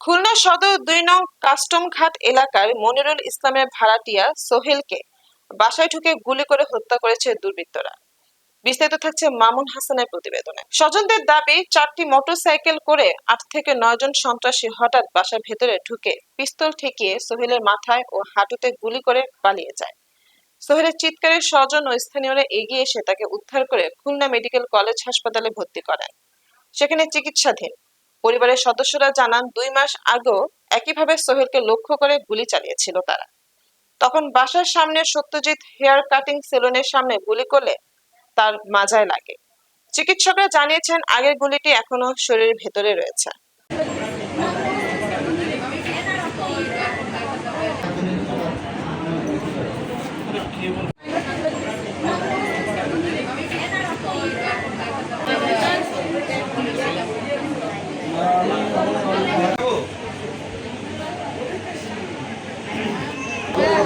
খুলনা সদর দুই নং কাস্টম ঘাট এলাকার মনিরুল ইসলামের ভাড়াটিয়া সোহেলকে বাসায় ঢুকে গুলি করে হত্যা করেছে দুর্বৃত্তরা। বিস্তারিত থাকছে মামুন হাসানের প্রতিবেদনে। স্বজনদের দাবি, চারটি মোটরসাইকেল করে আট থেকে নয় জন সন্ত্রাসী হঠাৎ বাসার ভেতরে ঢুকে পিস্তল ঠেকিয়ে সোহেলের মাথায় ও হাঁটুতে গুলি করে পালিয়ে যায়। সোহেলের চিৎকারে স্বজন ও স্থানীয়রা এগিয়ে এসে তাকে উদ্ধার করে খুলনা মেডিকেল কলেজ হাসপাতালে ভর্তি করেন। সেখানে চিকিৎসাধীন। পরিবারের সদস্যরা জানান, দুই মাস আগেও একইভাবে সোহেলকে লক্ষ্য করে গুলি চালিয়েছিল তারা। তখন বাসার সামনে সত্যজিৎ হেয়ার কাটিং সেলুনের সামনে গুলি করলে তার মাজায় লাগে। চিকিৎসকরা জানিয়েছেন, আগের গুলিটি এখনও শরীরের ভেতরে রয়েছে।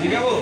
জিগাবো?